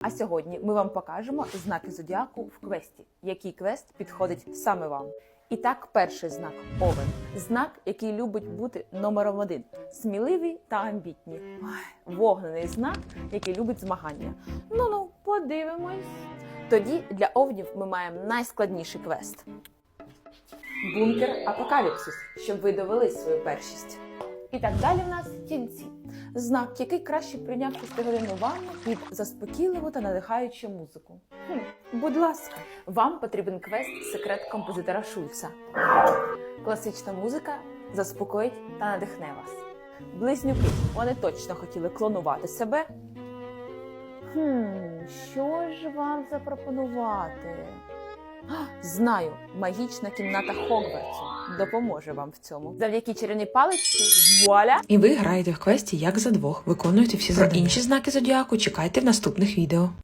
А сьогодні ми вам покажемо знаки зодіаку в квесті, який квест підходить саме вам. І так, перший знак Овен. Знак, який любить бути номером один, сміливий та амбітні. Вогнений знак, який любить змагання. Ну ну, подивимось. Тоді для овнів ми маємо найскладніший квест. Бункер Апокаліпсис, щоб ви довели свою першість. І так далі в нас тільці. Знак, який краще прийняв шестигодинну ванну під заспокійливу та надихаючу музику. Хм, будь ласка, вам потрібен квест секрет композитора Шульца. Класична музика заспокоїть та надихне вас. Близнюки, вони точно хотіли клонувати себе. Хм, що ж вам запропонувати? Знаю, магічна кімната Хогвартсу допоможе вам в цьому. Завдяки чарівній паличці, вуаля! І ви граєте в квесті як за двох, виконуєте всі задання. Інші знаки зодіаку чекайте в наступних відео.